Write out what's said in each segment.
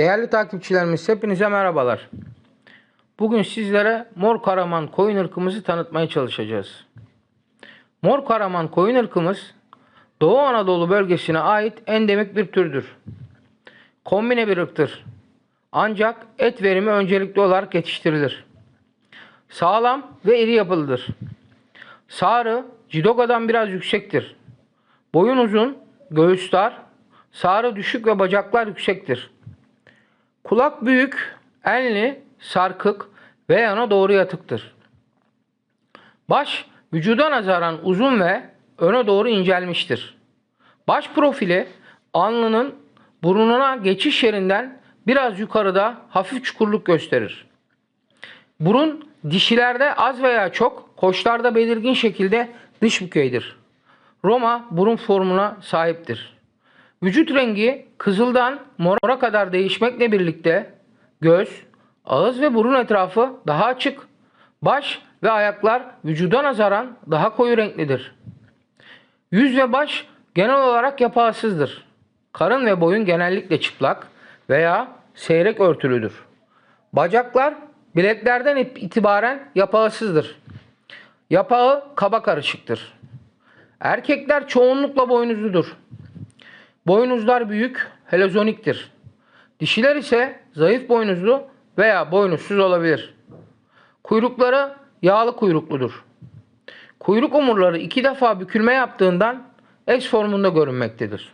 Değerli takipçilerimiz hepinize merhabalar. Bugün sizlere Mor Karaman koyun ırkımızı tanıtmaya çalışacağız. Mor Karaman koyun ırkımız Doğu Anadolu bölgesine ait endemik bir türdür. Kombine bir ırktır. Ancak et verimi öncelikli olarak yetiştirilir. Sağlam ve iri yapılıdır. Sağrı Cidoga'dan biraz yüksektir. Boyun uzun, göğüs dar, sağrı düşük ve bacaklar yüksektir. Kulak büyük, enli, sarkık ve yana doğru yatıktır. Baş vücuda nazaran uzun ve öne doğru incelmiştir. Baş profili alnının burnuna geçiş yerinden biraz yukarıda hafif çukurluk gösterir. Burun dişilerde az veya çok, koçlarda belirgin şekilde dış bükeydir. Roma burun formuna sahiptir. Vücut rengi kızıldan mora kadar değişmekle birlikte göz, ağız ve burun etrafı daha açık, baş ve ayaklar vücuda nazaran daha koyu renklidir. Yüz ve baş genel olarak yapağsızdır. Karın ve boyun genellikle çıplak veya seyrek örtülüdür. Bacaklar bileklerden itibaren yapağsızdır. Yapağı kaba karışıktır. Erkekler çoğunlukla boynuzludur. Boynuzlar büyük, helezoniktir. Dişiler ise zayıf boynuzlu veya boynuzsuz olabilir. Kuyrukları yağlı kuyrukludur. Kuyruk omurları iki defa bükülme yaptığından S formunda görünmektedir.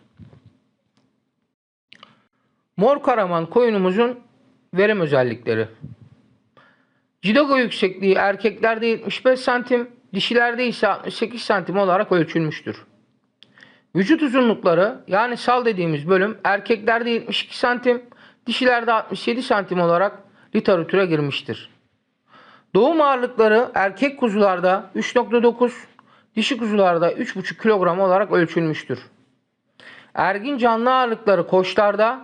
Mor karaman koyunumuzun verim özellikleri. Cidogo yüksekliği erkeklerde 75 santim, dişilerde ise 68 santim olarak ölçülmüştür. Vücut uzunlukları yani sal dediğimiz bölüm erkeklerde 72 santim, dişilerde 67 santim olarak literatüre girmiştir. Doğum ağırlıkları erkek kuzularda 3.9, dişi kuzularda 3.5 kilogram olarak ölçülmüştür. Ergin canlı ağırlıkları koçlarda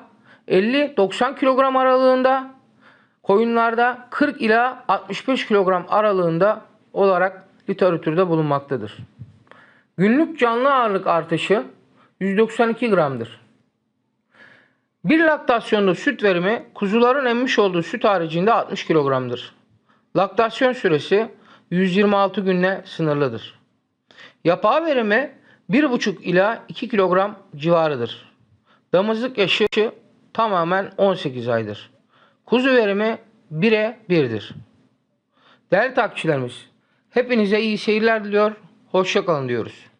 50-90 kilogram aralığında, koyunlarda 40 ila 65 kilogram aralığında olarak literatürde bulunmaktadır. Günlük canlı ağırlık artışı 192 gramdır. Bir laktasyonda süt verimi kuzuların emmiş olduğu süt haricinde 60 kilogramdır. Laktasyon süresi 126 günle sınırlıdır. Yapağı verimi 1,5 ila 2 kilogram civarıdır. Damızlık yaşı tamamen 18 aydır. Kuzu verimi 1'e 1'dir. Değerli takipçilerimiz, hepinize iyi seyirler diliyor, hoşçakalın diyoruz.